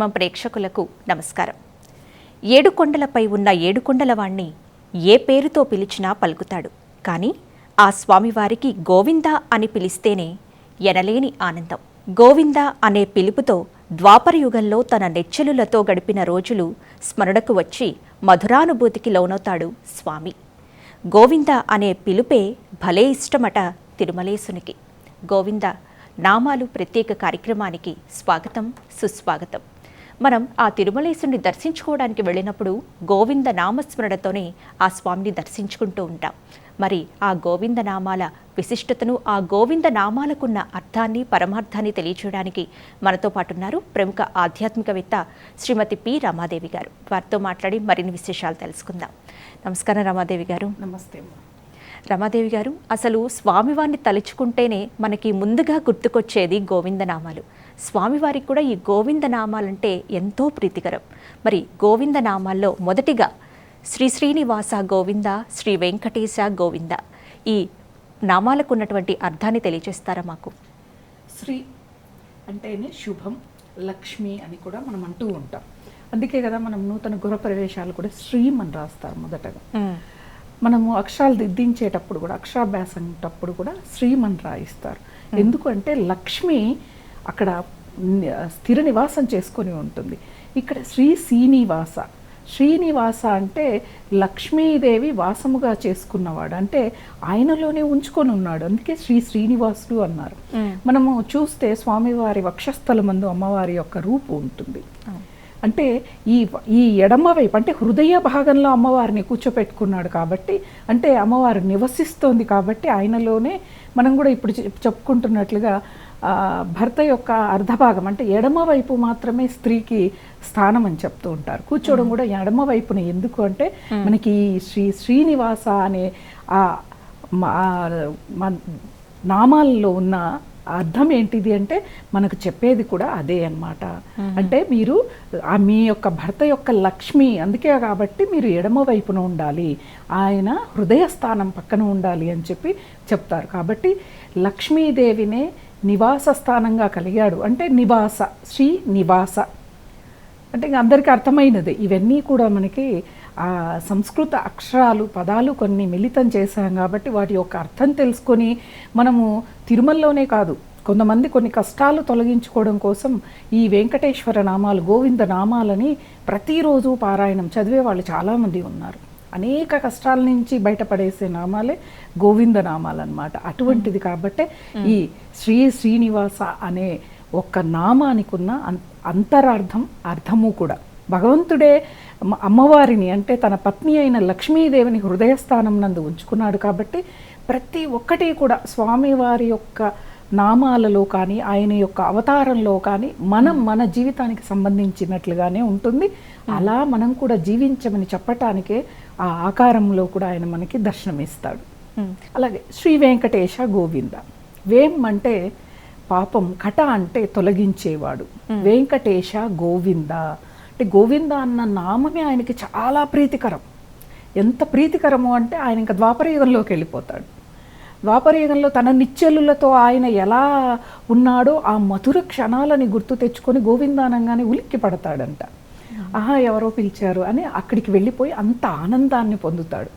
ధర్మం ప్రేక్షకులకు నమస్కారం. ఏడుకొండలపై ఉన్న ఏడుకొండలవాణ్ణి ఏ పేరుతో పిలిచినా పలుకుతాడు. కానీ ఆ స్వామివారికి గోవింద అని పిలిస్తేనే ఎనలేని ఆనందం. గోవింద అనే పిలుపుతో ద్వాపరయుగంలో తన నెచ్చెలులతో గడిపిన రోజులు స్మరణకు వచ్చి మధురానుభూతికి లోనవుతాడు స్వామి. గోవింద అనే పిలుపే భలే ఇష్టమట తిరుమలేశునికి. గోవింద నామాలు ప్రత్యేక కార్యక్రమానికి స్వాగతం సుస్వాగతం. మనం ఆ తిరుమలేశుని దర్శించుకోవడానికి వెళ్ళినప్పుడు గోవింద నామస్మరణతోనే ఆ స్వామిని దర్శించుకుంటూ ఉంటాం. మరి ఆ గోవింద నామాల విశిష్టతను ఆ గోవింద నామాలకున్న అర్థాన్ని పరమార్థాన్ని తెలియచేయడానికి మనతో పాటు ఉన్నారు ప్రముఖ ఆధ్యాత్మికవేత్త శ్రీమతి పి. రమాదేవి గారు. వారితో మాట్లాడి మరిన్ని విశేషాలు తెలుసుకుందాం. నమస్కారం రమాదేవి గారు. నమస్తే. రమాదేవి గారు అసలు స్వామివారిని తలుచుకుంటేనే మనకి ముందుగా గుర్తుకొచ్చేది గోవిందనామాలు స్వామివారికి కూడా ఈ గోవిందనామాలంటే ఎంతో ప్రీతికరం. మరి గోవిందనామాల్లో మొదటిగా శ్రీ శ్రీనివాస గోవింద శ్రీ వెంకటేశ గోవింద ఈ నామాలకు ఉన్నటువంటి అర్థాన్ని తెలియజేస్తారా మాకు? శ్రీ అంటేనే శుభం లక్ష్మి అని కూడా మనం అంటూ ఉంటాం. అందుకే కదా మనం నూతన గృహ ప్రవేశాలు కూడా శ్రీం అని రాస్తారు మొదటగా. మనము అక్షరాలు దిద్దించేటప్పుడు కూడా అక్షరాభ్యాసంటప్పుడు కూడా శ్రీమన్ రాయిస్తారు. ఎందుకంటే లక్ష్మి అక్కడ స్థిర నివాసం చేసుకొని ఉంటుంది. ఇక్కడ శ్రీ శ్రీనివాస. శ్రీనివాస అంటే లక్ష్మీదేవి వాసముగా చేసుకున్నవాడు. అంటే ఆయనలోనే ఉంచుకొని ఉన్నాడు. అందుకే శ్రీ శ్రీనివాసుడు అన్నారు. మనము చూస్తే స్వామివారి వక్షస్థలమందు అమ్మవారి యొక్క రూపు ఉంటుంది. అంటే ఈ ఈ ఎడమ వైపు అంటే హృదయ భాగంలో అమ్మవారిని కూర్చోపెట్టుకున్నాడు కాబట్టి అంటే అమ్మవారు నివసిస్తోంది కాబట్టి ఆయనలోనే మనం కూడా ఇప్పుడు చెప్పుకుంటున్నట్లుగా భర్త యొక్క అర్ధభాగం అంటే ఎడమ వైపు మాత్రమే స్త్రీకి స్థానం అని చెప్తూ ఉంటారు. కూర్చోవడం కూడా ఎడమ వైపున ఎందుకు అంటే మనకి శ్రీ శ్రీనివాస అనే ఆ నామాల్లో ఉన్న అర్థం ఏంటిది అంటే మనకు చెప్పేది కూడా అదే అన్నమాట. అంటే మీరు ఆ మీ యొక్క భర్త యొక్క లక్ష్మి అందుకే కాబట్టి మీరు ఎడమ వైపున ఉండాలి. ఆయన హృదయ స్థానం పక్కన ఉండాలి అని చెప్పి చెప్తారు. కాబట్టి లక్ష్మీదేవినే నివాస స్థానంగా కలిగాడు. అంటే నివాస శ్రీ నివాస. అంటే ఇంక అందరికీ అర్థమైనది. ఇవన్నీ కూడా మనకి ఆ సంస్కృత అక్షరాలు పదాలు కొన్ని మిళితం చేశాం కాబట్టి వాటి యొక్క అర్థం తెలుసుకొని మనము తిరుమలలోనే కాదు కొంతమంది కొన్ని కష్టాలు తొలగించుకోవడం కోసం ఈ వెంకటేశ్వర నామాలు గోవింద నామాలని ప్రతిరోజు పారాయణం చదివే వాళ్ళు చాలామంది ఉన్నారు. అనేక కష్టాల నుంచి బయటపడేసే నామాలే గోవింద నామాలు అనమాట అటువంటిది కాబట్టే ఈ శ్రీ శ్రీనివాస అనే ఒక్క నామానికి ఉన్న అంతరార్థం అర్థము కూడా. భగవంతుడే అమ్మ- అమ్మవారిని అంటే తన పత్ని అయిన లక్ష్మీదేవిని హృదయస్థానం నందు ఉంచుకున్నాడు కాబట్టి ప్రతి ఒక్కటి కూడా స్వామివారి యొక్క నామాలలో కానీ ఆయన యొక్క అవతారంలో కానీ మనం మన జీవితానికి సంబంధించినట్లుగానే ఉంటుంది. అలా మనం కూడా జీవించమని చెప్పటానికే ఆ ఆకారంలో కూడా ఆయన మనకి దర్శనమిస్తాడు. అలాగే శ్రీ వెంకటేశ గోవింద. వేం అంటే పాపం కట అంటే తొలగించేవాడు. వెంకటేశ గోవింద. అంటే గోవింద అన్న నామమే ఆయనకి చాలా ప్రీతికరం. ఎంత ప్రీతికరము అంటే ఆయన ఇంకా ద్వాపరయుగంలోకి వెళ్ళిపోతాడు. ద్వాపరయుగంలో తన నిచ్చెలులతో ఆయన ఎలా ఉన్నాడో ఆ మధుర క్షణాలని గుర్తు తెచ్చుకొని గోవిందానంగానే ఉలిక్కి పడతాడంట. ఆహా ఎవరో పిలిచారు అని అక్కడికి వెళ్ళిపోయి అంత ఆనందాన్ని పొందుతాడు.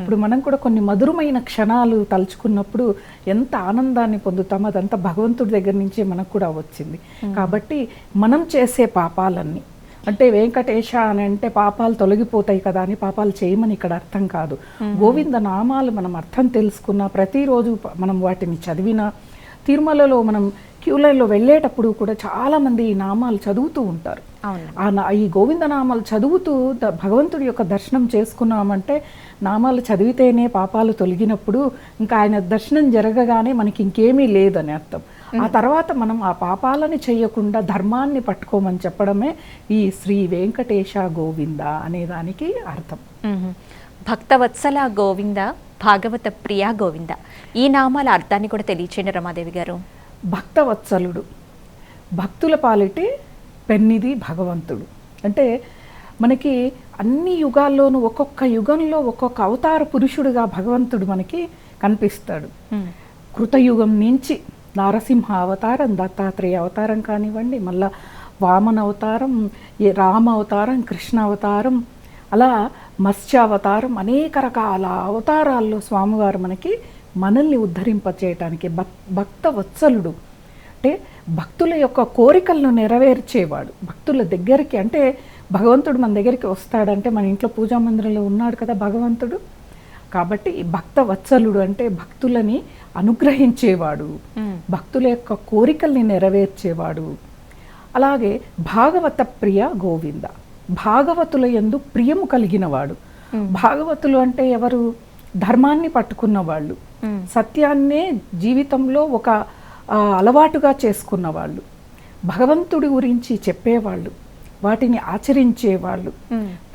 ఇప్పుడు మనం కూడా కొన్ని మధురమైన క్షణాలు తలుచుకున్నప్పుడు ఎంత ఆనందాన్ని పొందుతామో అదంతా భగవంతుడి దగ్గర నుంచే మనకు కూడా వచ్చింది. కాబట్టి మనం చేసే పాపాలన్నీ అంటే వెంకటేశ అని అంటే పాపాలు తొలగిపోతాయి కదా అని పాపాలు చేయమని ఇక్కడ అర్థం కాదు. గోవింద నామాలు మనం అర్థం తెలుసుకున్న ప్రతిరోజు మనం వాటిని చదివినా తిరుమలలో మనం క్యూలైన్లో వెళ్ళేటప్పుడు కూడా చాలామంది ఈ నామాలు చదువుతూ ఉంటారు. అవును. ఆ నా- ఈ గోవింద నామాలు చదువుతూ భగవంతుడి యొక్క దర్శనం చేసుకున్నామంటే నామాలు చదివితేనే పాపాలు తొలగినప్పుడు ఇంకా ఆయన దర్శనం జరగగానే మనకి ఇంకేమీ లేదని అర్థం. ఆ తర్వాత మనం ఆ పాపాలని చేయకుండా ధర్మాన్ని పట్టుకోమని చెప్పడమే ఈ శ్రీ వెంకటేశ గోవింద అనే దానికి అర్థం. భక్తవత్సల గోవింద భాగవత ప్రియా గోవింద. ఈ నామాల అర్థాన్ని కూడా తెలియచేయండి రమాదేవి గారు. భక్తవత్సలుడు. భక్తుల పాలిటి పెన్నిది భగవంతుడు. అంటే మనకి అన్ని యుగాల్లోనూ ఒక్కొక్క యుగంలో ఒక్కొక్క అవతార పురుషుడుగా భగవంతుడు మనకి కనిపిస్తాడు. కృతయుగం నుంచి నారసింహ అవతారం దత్తాత్రేయ అవతారం కానివ్వండి మళ్ళా వామన అవతారం రామ అవతారం కృష్ణ అవతారం అలా మత్స్య అవతారం అనేక రకాల అవతారాల్లో స్వామివారు మనకి మనల్ని ఉద్ధరింపచేయటానికి భక్ భక్త వత్సలుడు. అంటే భక్తుల యొక్క కోరికలను నెరవేర్చేవాడు. భక్తుల దగ్గరికి అంటే భగవంతుడు మన దగ్గరికి వస్తాడంటే మన ఇంట్లో పూజా మందిరంలో ఉన్నాడు కదా భగవంతుడు. కాబట్టి భక్త వత్సలుడు అంటే భక్తులని అనుగ్రహించేవాడు భక్తుల యొక్క కోరికల్ని నెరవేర్చేవాడు. అలాగే భాగవత ప్రియ గోవింద. భాగవతుల యందు ప్రియము కలిగినవాడు. భాగవతులు అంటే ఎవరు? ధర్మాన్ని పట్టుకున్న వాళ్ళు సత్యాన్నే జీవితంలో ఒక అలవాటుగా చేసుకున్న వాళ్ళు భగవంతుడి గురించి చెప్పేవాళ్ళు. వాటిని ఆచరించేవాళ్ళు.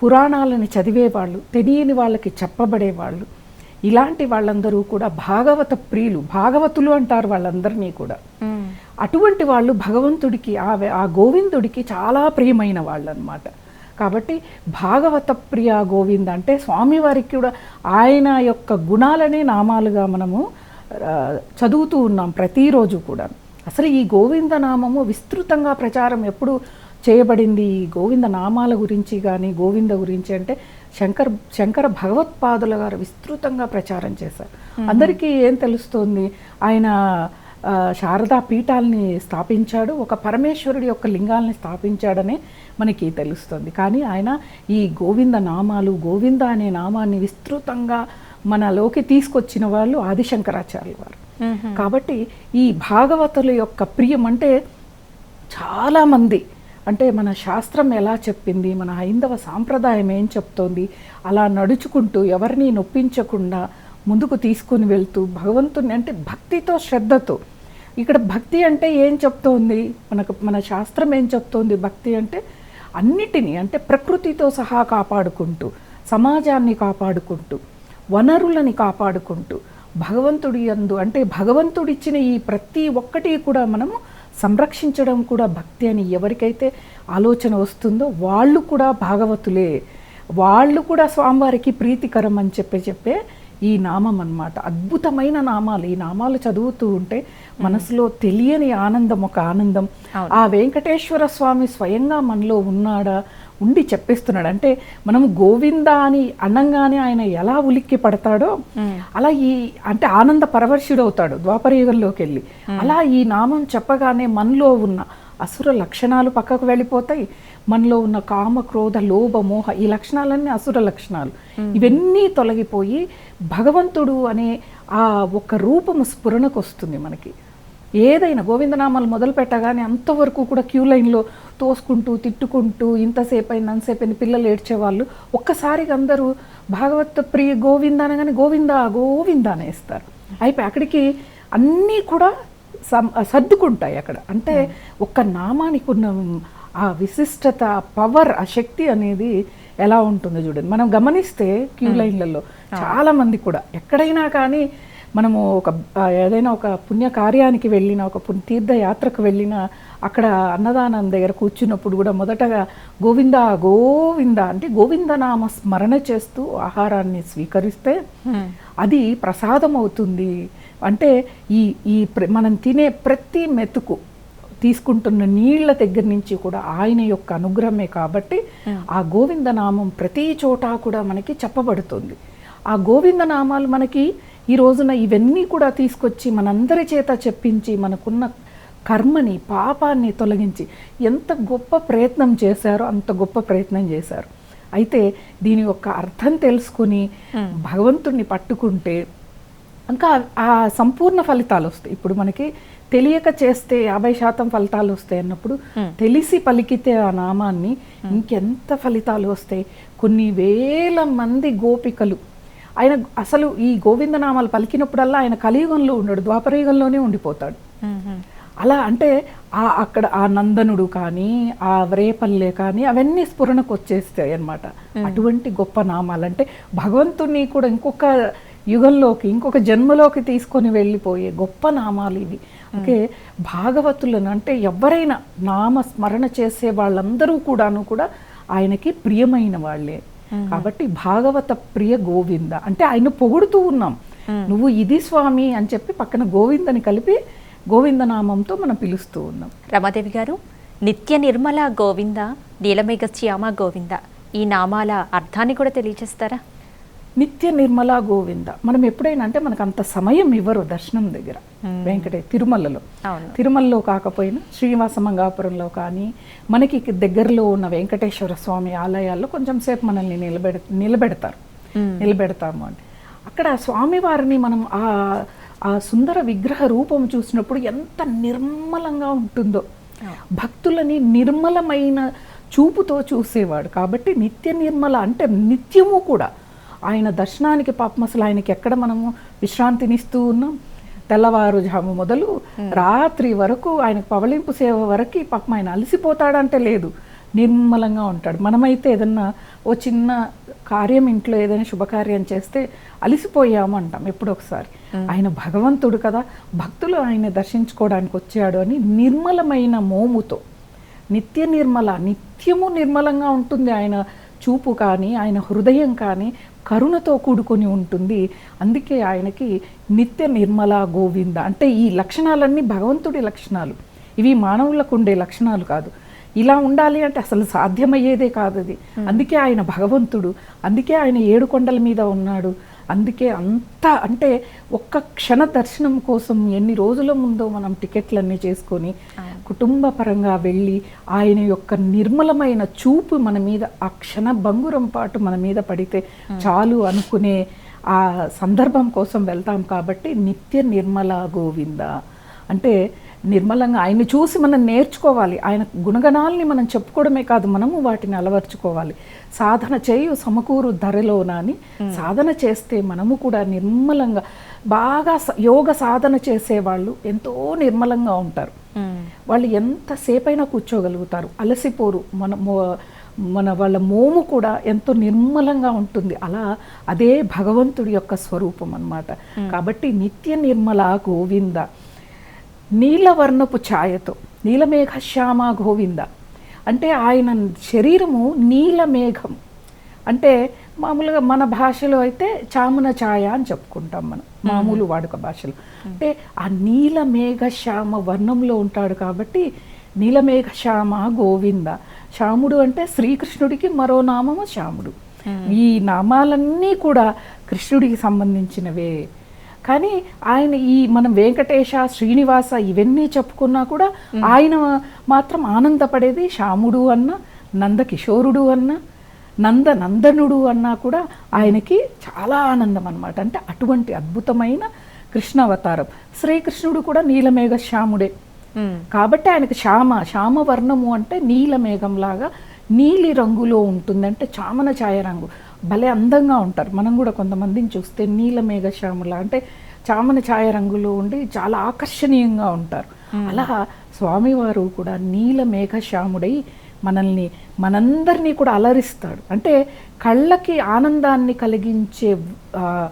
పురాణాలను చదివేవాళ్ళు. తెలియని వాళ్ళకి చెప్పబడేవాళ్ళు. ఇలాంటి వాళ్ళందరూ కూడా భాగవత ప్రియులు భాగవతులు అంటారు వాళ్ళందరినీ కూడా. అటువంటి వాళ్ళు భగవంతుడికి ఆ ఆ గోవిందుడికి చాలా ప్రియమైన వాళ్ళు అనమాట కాబట్టి భాగవత ప్రియ గోవింద అంటే స్వామివారికి కూడా ఆయన యొక్క గుణాలనే నామాలుగా మనము చదువుతూ ఉన్నాం ప్రతిరోజు కూడా. అసలు ఈ గోవింద నామము విస్తృతంగా ప్రచారం ఎప్పుడు చేయబడింది? ఈ గోవింద నామాల గురించి కానీ గోవింద గురించి అంటే శంకర్ శంకర భగవత్పాదుల గారు విస్తృతంగా ప్రచారం చేశారు. అందరికీ ఏం తెలుస్తోంది? ఆయన శారదా పీఠాల్ని స్థాపించాడు ఒక పరమేశ్వరుడి యొక్క లింగాల్ని స్థాపించాడనే మనకి తెలుస్తుంది. కానీ ఆయన ఈ గోవింద నామాలు గోవింద అనే నామాన్ని విస్తృతంగా మనలోకి తీసుకొచ్చిన వాళ్ళు ఆదిశంకరాచార్య వారు కాబట్టి ఈ భాగవతుల యొక్క ప్రియం అంటే చాలామంది అంటే మన శాస్త్రం ఎలా చెప్పింది మన హైందవ సాంప్రదాయం ఏం చెప్తోంది అలా నడుచుకుంటూ ఎవరిని నొప్పించకుండా ముందుకు తీసుకుని వెళ్తూ భగవంతుని అంటే భక్తితో శ్రద్ధతో. ఇక్కడ భక్తి అంటే ఏం చెప్తోంది? మనకు మన శాస్త్రం ఏం చెప్తోంది? భక్తి అంటే అన్నిటినీ అంటే ప్రకృతితో సహా కాపాడుకుంటూ సమాజాన్ని కాపాడుకుంటూ వనరులని కాపాడుకుంటూ భగవంతుడి యందు అంటే భగవంతుడిచ్చిన ఈ ప్రతి ఒక్కటి కూడా మనము సంరక్షించడం కూడా భక్తి అని ఎవరికైతే ఆలోచన వస్తుందో వాళ్ళు కూడా భాగవతులే. వాళ్ళు కూడా స్వామివారికి ప్రీతికరం అని చెప్పే చెప్పే ఈ నామం అన్నమాట. అద్భుతమైన నామాలు. ఈ నామాలు చదువుతూ ఉంటే మనసులో తెలియని ఆనందం ఒక ఆనందం. ఆ వెంకటేశ్వర స్వామి స్వయంగా మనలో ఉన్నాడా? ఉండి చెప్పిస్తున్నాడు అంటే మనం గోవింద అని అనంగానే ఆయన ఎలా ఉలిక్కి పడతాడో అలా ఈ అంటే ఆనంద పరవర్షుడవుతాడు ద్వాపరయుగంలోకి వెళ్ళి అలా ఈ నామం చెప్పగానే మనలో ఉన్న అసుర లక్షణాలు పక్కకు వెళ్ళిపోతాయి. మనలో ఉన్న కామ క్రోధ లోభ మోహ ఈ లక్షణాలన్నీ అసుర లక్షణాలు. ఇవన్నీ తొలగిపోయి భగవంతుడు అనే ఆ ఒక రూపము స్ఫురణకు వస్తుంది మనకి. ఏదైనా గోవిందనామాలు మొదలు పెట్టగానే అంతవరకు కూడా క్యూ లైన్లో తోసుకుంటూ తిట్టుకుంటూ ఇంతసేపు అయింది అంతసేపు అయింది పిల్లలు ఏడ్చేవాళ్ళు. ఒక్కసారిగా అందరూ భాగవత ప్రియ గోవింద అనగానే గోవింద గోవింద అనేస్తారు. అయిపోయి అక్కడికి అన్నీ కూడా సమ్- సర్దుకుంటాయి అక్కడ. అంటే ఒక్క నామానికి ఉన్న ఆ విశిష్టత పవర్ ఆ శక్తి అనేది ఎలా ఉంటుందో చూడండి. మనం గమనిస్తే క్యూ లైన్లలో చాలా మంది కూడా ఎక్కడైనా కానీ మనము ఒక ఏదైనా ఒక పుణ్య కార్యానికి వెళ్ళిన ఒక పుణ్య తీర్థయాత్రకు వెళ్ళిన అక్కడ అన్నదానం దగ్గర కూర్చున్నప్పుడు కూడా మొదటగా గోవింద గోవింద అంటే గోవిందనామ స్మరణ చేస్తూ ఆహారాన్ని స్వీకరిస్తే అది ప్రసాదం అవుతుంది అంటే ఈ ఈ మనం తినే ప్రతి మెతుకు తీసుకుంటున్న నీళ్ళ దగ్గర నుంచి కూడా ఆయన యొక్క అనుగ్రహమే కాబట్టి ఆ గోవింద నామం ప్రతి చోట కూడా మనకి చెప్పబడుతుంది. ఆ గోవింద నామాలు మనకి ఈ రోజున ఇవన్నీ కూడా తీసుకొచ్చి మనందరి చేత చెప్పించి మనకున్న కర్మని పాపాన్ని తొలగించి ఎంత గొప్ప ప్రయత్నం చేశారో అంత గొప్ప ప్రయత్నం చేశారు. అయితే దీని యొక్క అర్థం తెలుసుకుని భగవంతుణ్ణి పట్టుకుంటే ఇంకా ఆ సంపూర్ణ ఫలితాలు వస్తాయి. ఇప్పుడు మనకి తెలియక చేస్తే యాభై శాతం ఫలితాలు వస్తాయి అన్నప్పుడు తెలిసి పలికితే ఆ నామాన్ని ఇంకెంత ఫలితాలు వస్తాయి? కొన్ని వేల మంది గోపికలు ఆయన అసలు ఈ గోవిందనామాలు పలికినప్పుడల్లా ఆయన కలియుగంలో ఉండడు ద్వాపరయుగంలోనే ఉండిపోతాడు. అలా అంటే ఆ అక్కడ ఆ నందనుడు కానీ ఆ వ్రేపల్లె కానీ అవన్నీ స్ఫురణకు వచ్చేస్తాయి అన్నమాట. అటువంటి గొప్ప నామాలు అంటే భగవంతుని కూడా ఇంకొక యుగంలోకి ఇంకొక జన్మలోకి తీసుకొని వెళ్ళిపోయే గొప్ప నామాలు ఇవి. ఓకే భాగవతులను అంటే ఎవరైనా నామ స్మరణ చేసే వాళ్ళందరూ కూడాను కూడా ఆయనకి ప్రియమైన వాళ్ళే. కాబట్టి భాగవత ప్రియ గోవింద. అంటే ఆయన పొగుడుతూ ఉన్నాం. నువ్వు ఇది స్వామి అని చెప్పి పక్కన గోవిందని కలిపి గోవిందనామంతో మనం పిలుస్తూ ఉన్నాం. రమాదేవి గారు నిత్య నిర్మల గోవింద నీలమేఘ శ్యామ గోవింద ఈ నామాల అర్థాన్ని కూడా తెలియజేస్తారా నిత్య నిర్మలా గోవింద. మనం ఎప్పుడైనా అంటే మనకు అంత సమయం ఇవ్వరు దర్శనం దగ్గర. వెంకటే తిరుమలలో. తిరుమలలో కాకపోయినా శ్రీనివాస మంగాపురంలో కానీ మనకి దగ్గరలో ఉన్న వెంకటేశ్వర స్వామి ఆలయాల్లో కొంచెం సేపు మనల్ని నిలబెడ నిలబెడతారు. నిలబెడతాము అని అక్కడ స్వామివారిని మనం ఆ ఆ సుందర విగ్రహ రూపం చూసినప్పుడు ఎంత నిర్మలంగా ఉంటుందో. భక్తులని నిర్మలమైన చూపుతో చూసేవాడు. కాబట్టి నిత్య నిర్మల అంటే నిత్యము కూడా ఆయన దర్శనానికి పాపం అసలు ఆయనకి ఎక్కడ మనము విశ్రాంతినిస్తూ ఉన్నాం? తెల్లవారుజాము మొదలు రాత్రి వరకు ఆయనకు పవళింపు సేవ వరకు పాపం ఆయన అలసిపోతాడంటే లేదు. నిర్మలంగా ఉంటాడు. మనమైతే ఏదన్నా ఓ చిన్న కార్యం ఇంట్లో ఏదైనా శుభకార్యం చేస్తే అలసిపోయాము అంటాం ఎప్పుడో ఒకసారి ఆయన భగవంతుడు కదా భక్తులు ఆయన దర్శించుకోవడానికి వచ్చాడు అని నిర్మలమైన మోముతో నిత్య నిర్మల నిత్యము నిర్మలంగా ఉంటుంది ఆయన చూపు కానీ ఆయన హృదయం కానీ కరుణతో కూడుకొని ఉంటుంది. అందుకే ఆయనకి నిత్య నిర్మల గోవింద అంటే ఈ లక్షణాలన్నీ భగవంతుడి లక్షణాలు. ఇవి మానవులకు ఉండే లక్షణాలు కాదు. ఇలా ఉండాలి అంటే అసలు సాధ్యమయ్యేదే కాదు అది. అందుకే ఆయన భగవంతుడు. అందుకే ఆయన ఏడు కొండల మీద ఉన్నాడు. అందుకే అంత అంటే ఒక్క క్షణ దర్శనం కోసం ఎన్ని రోజుల ముందో మనం టికెట్లన్నీ చేసుకొని కుటుంబ పరంగా వెళ్ళి ఆయన యొక్క నిర్మలమైన చూపు మన మీద ఆ క్షణ బంగురం పాటు మన మీద పడితే చాలు అనుకునే ఆ సందర్భం కోసం వెళ్తాం కాబట్టి నిత్య నిర్మల గోవింద. అంటే నిర్మలంగా ఆయన్ని చూసి మనం నేర్చుకోవాలి. ఆయన గుణగణాలని మనం చెప్పుకోవడమే కాదు మనము వాటిని అలవర్చుకోవాలి. సాధన చేయు సమకూరు ధరలోన అని సాధన చేస్తే మనము కూడా నిర్మలంగా బాగా యోగ సాధన చేసేవాళ్ళు ఎంతో నిర్మలంగా ఉంటారు. వాళ్ళు ఎంతసేపైనా కూర్చోగలుగుతారు. అలసిపోరు. మన మన వాళ్ళ మోము కూడా ఎంతో నిర్మలంగా ఉంటుంది. అలా అదే భగవంతుడి యొక్క స్వరూపం అన్నమాట. కాబట్టి నిత్య నిర్మల గోవింద నీలవర్ణపు ఛాయతో నీలమేఘ శ్యామ గోవింద అంటే ఆయన శరీరము నీలమేఘం అంటే మామూలుగా మన భాషలో అయితే చామున ఛాయ అని చెప్పుకుంటాం మనం. మామూలు వాడుక భాషలో. అంటే ఆ నీలమేఘ శ్యామ వర్ణంలో ఉంటాడు కాబట్టి నీలమేఘ శ్యామ గోవింద. శ్యాముడు అంటే శ్రీకృష్ణుడికి మరో నామము శ్యాముడు. ఈ నామాలన్నీ కూడా కృష్ణుడికి సంబంధించినవే. కానీ ఆయన ఈ మనం వెంకటేశ శ్రీనివాస ఇవన్నీ చెప్పుకున్నా కూడా ఆయన మాత్రం ఆనందపడేది శ్యాముడు అన్న నందకిషోరుడు అన్న నంద నందనుడు అన్నా కూడా ఆయనకి చాలా ఆనందం అన్నమాట. అంటే అటువంటి అద్భుతమైన కృష్ణ అవతారం శ్రీకృష్ణుడు కూడా నీలమేఘ శ్యాముడే. కాబట్టి ఆయనకు శ్యామ శ్యామ వర్ణము అంటే నీలమేఘంలాగా నీలి రంగులో ఉంటుంది అంటే చామన ఛాయ రంగు. భలే అందంగా ఉంటారు. మనం కూడా కొంతమందిని చూస్తే నీలమేఘ శ్యాముల అంటే చామన ఛాయ రంగులో ఉండి చాలా ఆకర్షణీయంగా ఉంటారు. అలా స్వామివారు కూడా నీలమేఘ శ్యాముడై మనల్ని మనందరినీ కూడా అలరిస్తాడు. అంటే కళ్ళకి ఆనందాన్ని కలిగించే ఆ,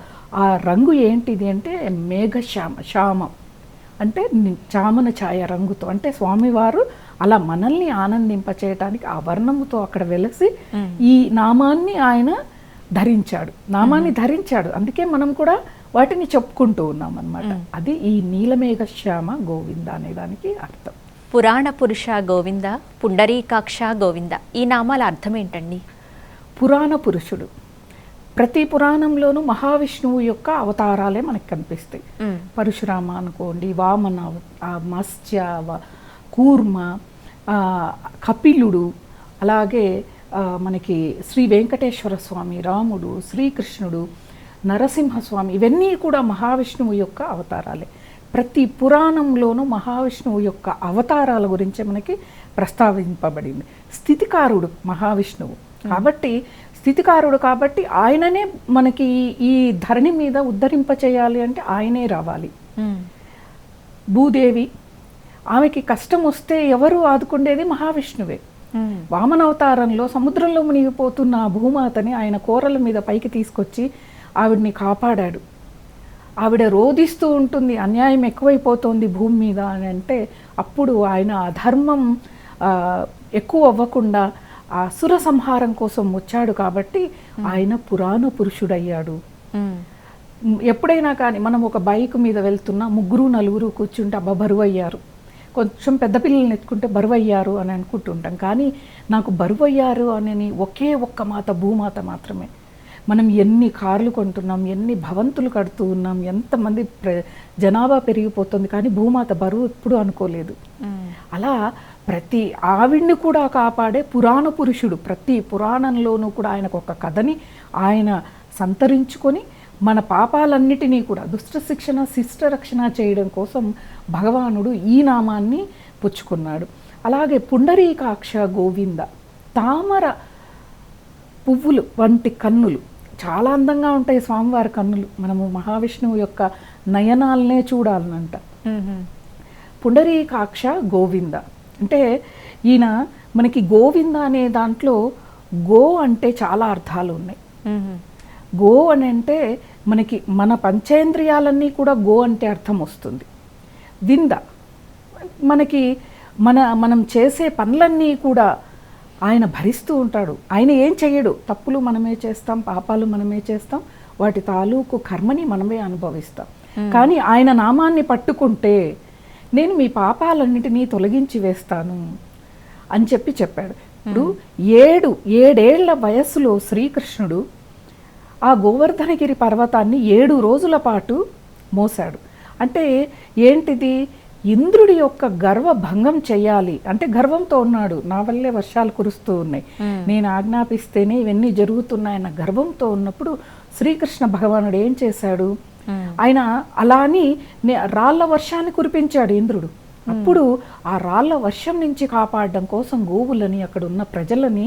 రంగు ఏంటిది అంటే మేఘశ్యామ శ్యామం. అంటే చామన ఛాయ రంగుతో. అంటే స్వామివారు అలా మనల్ని ఆనందింపచేయటానికి ఆ వర్ణముతో అక్కడ వెలసి ఈ నామాన్ని ఆయన ధరించాడు. నామాన్ని ధరించాడు. అందుకే మనం కూడా వాటిని చెప్పుకుంటూ ఉన్నాం అన్నమాట అది ఈ నీలమేఘ శ్యామ గోవింద అనే దానికి అర్థం. పురాణ పురుష గోవింద పుండరీకాక్ష గోవింద ఈ నామాల అర్థం ఏంటండి? పురాణ పురుషుడు. ప్రతి పురాణంలోనూ మహావిష్ణువు యొక్క అవతారాలే మనకు కనిపిస్తాయి. పరశురామ అనుకోండి వామన మత్స్య కూర్మ కపిలుడు అలాగే మనకి శ్రీ వెంకటేశ్వర స్వామి రాముడు శ్రీకృష్ణుడు నరసింహస్వామి ఇవన్నీ కూడా మహావిష్ణువు యొక్క అవతారాలే. ప్రతి పురాణంలోనూ మహావిష్ణువు యొక్క అవతారాల గురించి మనకి ప్రస్తావింపబడింది. స్థితికారుడు మహావిష్ణువు. కాబట్టి స్థితికారుడు కాబట్టి ఆయననే మనకి ఈ- ధరణి మీద ఉద్ధరింప చేయాలి అంటే ఆయనే రావాలి. భూదేవి ఆమెకి కష్టం వస్తే ఎవరు ఆదుకుండేది మహావిష్ణువే. వామనవతారంలో సముద్రంలో మునిగిపోతున్న ఆ భూమాతని ఆయన కూరల మీద పైకి తీసుకొచ్చి ఆవిడ్ని కాపాడాడు. ఆవిడ రోధిస్తూ ఉంటుంది అన్యాయం ఎక్కువైపోతోంది భూమి మీద అని అంటే అప్పుడు ఆయన అధర్మం ఎక్కువ అవ్వకుండా ఆ సుర సంహారం కోసం వచ్చాడు కాబట్టి ఆయన పురాణ పురుషుడయ్యాడు. మ్, ఎప్పుడైనా కానీ మనం ఒక బైక్ మీద వెళ్తున్నా ముగ్గురు నలుగురు కూర్చుంటే అబ్బా బరువు అయ్యారు కొంచెం పెద్ద పిల్లల్ని ఎత్తుకుంటే బరువు అయ్యారు అని అనుకుంటుంటాం. కానీ నాకు బరువు అయ్యారు అని ఒకే ఒక్క మాత భూమాత మాత్రమే. మనం ఎన్ని కార్లు కొంటున్నాం ఎన్ని భవంతులు కడుతూ ఉన్నాం ఎంతమంది ప్ర జనాభా పెరిగిపోతుంది కానీ భూమాత బరువు ఎప్పుడు అనుకోలేదు. అలా ప్రతి ఆవిడ్ని కూడా కాపాడే పురాణ పురుషుడు ప్రతి పురాణంలోనూ కూడా ఆయనకు ఒక కథని ఆయన సంతరించుకొని మన పాపాలన్నిటినీ కూడా దుష్ట శిక్షణ శిష్ట రక్షణ చేయడం కోసం భగవానుడు ఈ నామాన్ని పుచ్చుకున్నాడు. అలాగే పుండరీకాక్ష గోవింద తామర పువ్వులు వంటి కన్నులు చాలా అందంగా ఉంటాయి స్వామివారి కన్నులు. మనము మహావిష్ణువు యొక్క నయనాలనే చూడాలనంట. పుండరీకాక్ష గోవింద అంటే ఈయన మనకి గోవింద అనే దాంట్లో గో అంటే చాలా అర్థాలు ఉన్నాయి. గో అని అంటే మనకి మన పంచేంద్రియాలన్నీ కూడా గో అంటే అర్థం వస్తుంది. వింద. మనకి మన మనం చేసే పనులన్నీ కూడా ఆయన భరిస్తూ ఉంటాడు. ఆయన ఏం చెయ్యడు. తప్పులు మనమే చేస్తాం పాపాలు మనమే చేస్తాం వాటి తాలూకు కర్మని మనమే అనుభవిస్తాం. కానీ ఆయన నామాన్ని పట్టుకుంటే నేను మీ పాపాలన్నిటినీ తొలగించి వేస్తాను అని చెప్పి చెప్పాడు. ఇప్పుడు ఏడు ఏడేళ్ళ వయస్సులో శ్రీకృష్ణుడు ఆ గోవర్ధనగిరి పర్వతాన్ని ఏడు రోజుల పాటు మోసాడు అంటే ఏంటిది? ఇంద్రుడి యొక్క గర్వ భంగం చెయ్యాలి అంటే గర్వంతో ఉన్నాడు. నా వల్లే వర్షాలు కురుస్తూ ఉన్నాయి. నేను ఆజ్ఞాపిస్తేనే ఇవన్నీ జరుగుతున్నాయన్న గర్వంతో ఉన్నప్పుడు శ్రీకృష్ణ భగవానుడు ఏం చేశాడు? ఆయన అలా అని రాళ్ళ వర్షాన్ని కురిపించాడు ఇంద్రుడు. అప్పుడు ఆ రాళ్ళ వర్షం నుంచి కాపాడడం కోసం గోవులని అక్కడ ఉన్న ప్రజలని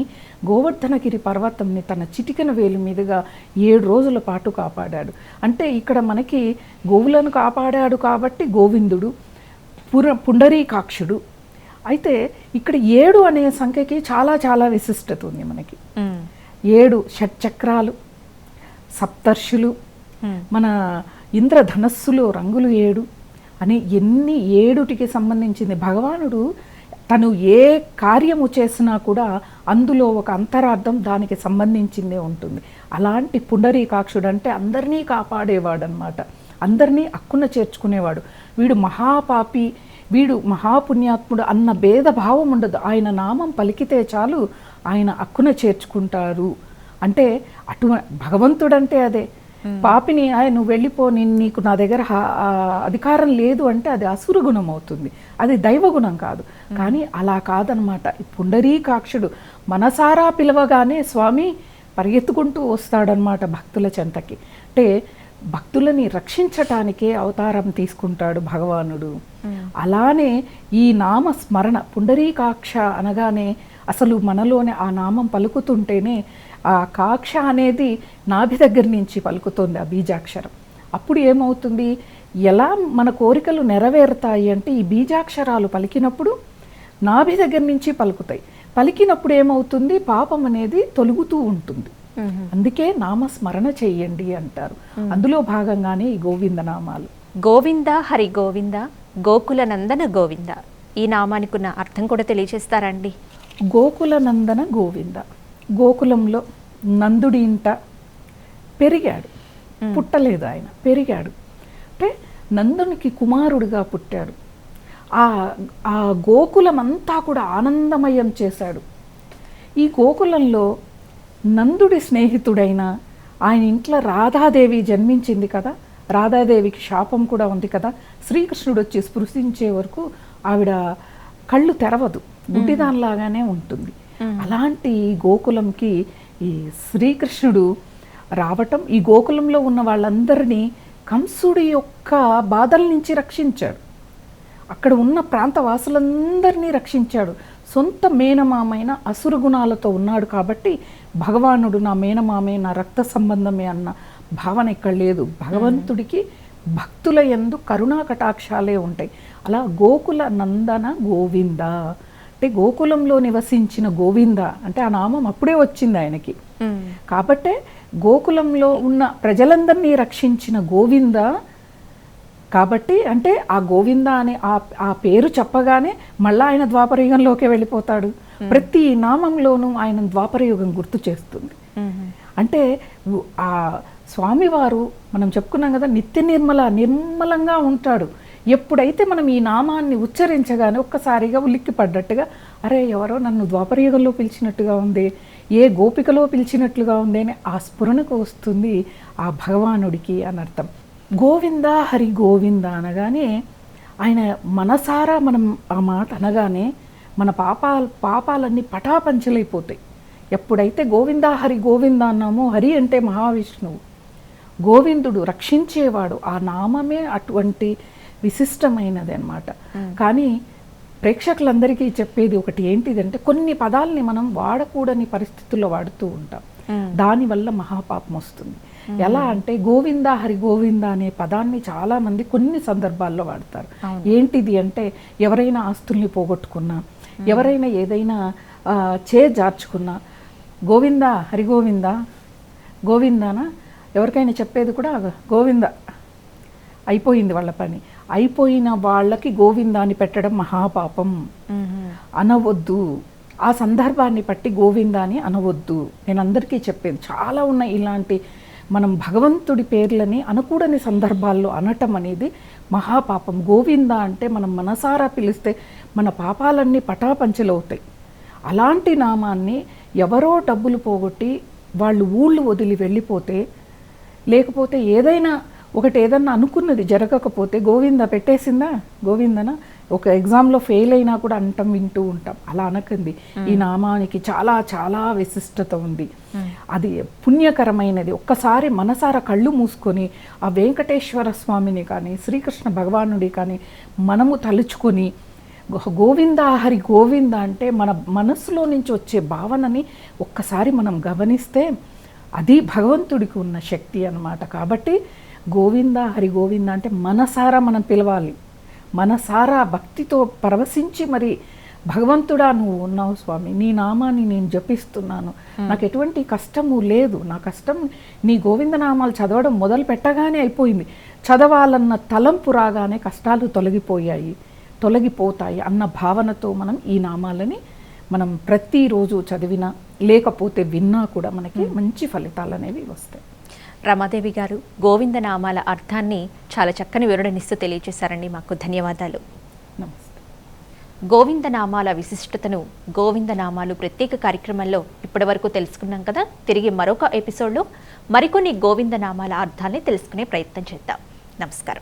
గోవర్ధనగిరి పర్వతంని తన చిటికెన వేలు మీదుగా ఏడు రోజుల పాటు కాపాడాడు. అంటే ఇక్కడ మనకి గోవులను కాపాడాడు కాబట్టి గోవిందుడు పుర పుండరీకాక్షుడు. అయితే ఇక్కడ ఏడు అనే సంఖ్యకి చాలా చాలా విశిష్టత ఉంది మనకి. ఏడు షట్చక్రాలు సప్తర్షులు మన ఇంద్రధనస్సులో రంగులు ఏడు అని ఎన్ని ఏడుటికి సంబంధించింది. భగవానుడు తను ఏ కార్యము చేసినా కూడా అందులో ఒక అంతరార్థం దానికి సంబంధించిందే ఉంటుంది. అలాంటి పుండరీకాక్షుడు అంటే అందరినీ కాపాడేవాడు అనమాట అందరినీ అక్కున చేర్చుకునేవాడు. వీడు మహాపాపి వీడు మహాపుణ్యాత్ముడు అన్న భేదభావం ఉండదు. ఆయన నామం పలికితే చాలు ఆయన అక్కున చేర్చుకుంటారు. అంటే అటు భగవంతుడంటే అదే. పాపిని "ఆయ్, నువ్వు వెళ్ళిపో నేను నీకు నా దగ్గర అధికారం లేదు అంటే అది అసుర గుణం అవుతుంది. అది దైవ గుణం కాదు. కానీ అలా కాదనమాట పుండరీకాక్షుడు మనసారా పిలవగానే స్వామి పరిగెత్తుకుంటూ వస్తాడనమాట భక్తుల చెంతకి. అంటే భక్తులని రక్షించటానికే అవతారం తీసుకుంటాడు భగవానుడు. అలానే ఈ నామ స్మరణ పుండరీకాక్ష అనగానే అసలు మనలోనే ఆ నామం పలుకుతుంటేనే ఆ కాక్ష అనేది నాభి దగ్గర నుంచి పలుకుతుంది ఆ బీజాక్షరం. అప్పుడు ఏమవుతుంది? ఎలా మన కోరికలు నెరవేరుతాయి అంటే ఈ బీజాక్షరాలు పలికినప్పుడు నాభి దగ్గర నుంచి పలుకుతాయి. పలికినప్పుడు ఏమవుతుంది? పాపం అనేది తొలుగుతూ ఉంటుంది. అందుకే నామస్మరణ చెయ్యండి అంటారు. అందులో భాగంగానే ఈ గోవింద నామాలు గోవింద హరి గోవింద గోకుల నందన గోవింద. ఈ నామానికి ఉన్న అర్థం కూడా తెలియజేస్తారండి గోకుల నందన గోవింద. గోకులంలో నందుడి ఇంట పెరిగాడు. పుట్టలేదు ఆయన పెరిగాడు. అంటే నందునికి కుమారుడిగా పుట్టాడు. ఆ ఆ గోకులం అంతా కూడా ఆనందమయం చేశాడు. ఈ గోకులంలో నందుడి స్నేహితుడైన ఆయన ఇంట్లో రాధాదేవి జన్మించింది కదా. రాధాదేవికి శాపం కూడా ఉంది కదా. శ్రీకృష్ణుడు వచ్చి స్పృశించే వరకు ఆవిడ కళ్ళు తెరవదు. గుడ్డిదానిలాగానే ఉంటుంది. అలాంటి గోకులంకి ఈ శ్రీకృష్ణుడు రావటం ఈ గోకులంలో ఉన్న వాళ్ళందరినీ కంసుడి యొక్క బాధల నుంచి రక్షించాడు. అక్కడ ఉన్న ప్రాంత వాసులందరినీ రక్షించాడు. సొంత మేనమామైన అసురు గుణాలతో ఉన్నాడు కాబట్టి భగవానుడు నా మేనమామే నా రక్త సంబంధమే అన్న భావన ఇక్కడ లేదు. భగవంతుడికి భక్తుల యందు కరుణా కటాక్షాలే ఉంటాయి. అలా గోకుల నందన గోవింద. అంటే గోకులంలో నివసించిన గోవింద అంటే ఆ నామం అప్పుడే వచ్చింది ఆయనకి. కాబట్టే గోకులంలో ఉన్న ప్రజలందరినీ రక్షించిన గోవింద కాబట్టి అంటే ఆ గోవింద అనే ఆ ఆ పేరు చెప్పగానే మళ్ళా ఆయన ద్వాపరయుగంలోకి వెళ్ళిపోతాడు. ప్రతి నామంలోనూ ఆయన ద్వాపరయుగం గుర్తు చేస్తుంది. అంటే ఆ స్వామివారు మనం చెప్పుకున్నాం కదా నిత్య నిర్మల నిర్మలంగా ఉంటాడు. ఎప్పుడైతే మనం ఈ నామాన్ని ఉచ్చరించగానే ఒక్కసారిగా ఉలిక్కి పడ్డట్టుగా అరే ఎవరో నన్ను ద్వాపరయుగంలో పిలిచినట్టుగా ఉంది ఏ గోపికలో పిలిచినట్లుగా ఉంది అని ఆ స్ఫురణకు వస్తుంది ఆ భగవానుడికి అని అర్థం. గోవింద హరి గోవింద అనగానే ఆయన మనసారా మనం ఆ మాట అనగానే మన పాపాలు పాపాలన్నీ పటాపంచలైపోతాయి. ఎప్పుడైతే గోవింద హరి గోవింద అన్నామో హరి అంటే మహావిష్ణువు. గోవిందుడు రక్షించేవాడు. ఆ నామమే అటువంటి విశిష్టమైనది అన్నమాట కానీ ప్రేక్షకులందరికీ చెప్పేది ఒకటి ఏంటిదంటే కొన్ని పదాలని మనం వాడకూడని పరిస్థితుల్లో వాడుతూ ఉంటాం. దానివల్ల మహాపాపం వస్తుంది. ఎలా అంటే గోవింద హరి గోవింద అనే పదాన్ని చాలా మంది కొన్ని సందర్భాల్లో వాడతారు. ఏంటిది అంటే ఎవరైనా ఆస్తుల్ని పోగొట్టుకున్నా ఎవరైనా ఏదైనా ఆ, చే జార్చుకున్నా గోవింద హరి గోవింద గోవిందానా? ఎవరికైనా చెప్పేది కూడా గోవింద. అయిపోయింది వాళ్ళ పని. అయిపోయిన వాళ్ళకి గోవిందాన్ని పెట్టడం మహాపాపం. అనవద్దు. ఆ సందర్భాన్ని బట్టి గోవిందాని అనవద్దు. నేను అందరికీ చెప్పేది చాలా ఉన్నాయి ఇలాంటి మనం భగవంతుడి పేర్లని అనకూడని సందర్భాల్లో అనటం అనేది మహాపాపం. గోవింద అంటే మనం మనసారా పిలిస్తే మన పాపాలన్నీ పటాపంచలవుతాయి అలాంటి నామాన్ని ఎవరో డబ్బులు పోగొట్టి వాళ్ళు ఊళ్ళు వదిలి వెళ్ళిపోతే లేకపోతే ఏదైనా ఒకటి ఏదన్నా అనుకున్నది జరగకపోతే గోవింద పెట్టేసిందా? గోవిందన? ఒక ఎగ్జామ్లో ఫెయిల్ అయినా కూడా అంటాం వింటూ ఉంటాం. అలా అనకండి. ఈ నామానికి చాలా చాలా విశిష్టత ఉంది. అది పుణ్యకరమైనది. ఒక్కసారి మనసారా కళ్ళు మూసుకొని ఆ వెంకటేశ్వర స్వామిని కానీ శ్రీకృష్ణ భగవానుడి కానీ మనము తలుచుకొని గోవింద హరి గోవింద అంటే మన మనస్సులో నుంచి వచ్చే భావనని ఒక్కసారి మనం గమనిస్తే అది భగవంతుడికి ఉన్న శక్తి అన్నమాట. కాబట్టి గోవింద హరి గోవింద అంటే మనసారా మనం పిలవాలి. మనసారా భక్తితో పరవశించి మరి భగవంతుడా నువ్వు ఉన్నావు స్వామి నీ నామాన్ని నేను జపిస్తున్నాను. నాకు ఎటువంటి కష్టము లేదు. నా కష్టం నీ గోవింద నామాలు చదవడం మొదలు పెట్టగానే అయిపోయింది. చదవాలన్న తలంపు రాగానే కష్టాలు తొలగిపోయాయి. తొలగిపోతాయి అన్న భావనతో మనం ఈ నామాలని మనం ప్రతిరోజు చదివినా లేకపోతే విన్నా కూడా మనకి మంచి ఫలితాలు అనేవి వస్తాయి. రమాదేవి గారు గోవింద నామాల అర్థాన్ని చాలా చక్కని వివరణనిస్తూ తెలియజేశారండి మాకు ధన్యవాదాలు. నమస్తే. గోవింద నామాల విశిష్టతను గోవింద నామాలు ప్రత్యేక కార్యక్రమంలో ఇప్పటివరకు తెలుసుకున్నాం కదా? తిరిగి మరొక ఎపిసోడ్లో మరికొన్ని గోవింద నామాల అర్థాన్ని తెలుసుకునే ప్రయత్నం చేద్దాం. నమస్కారం.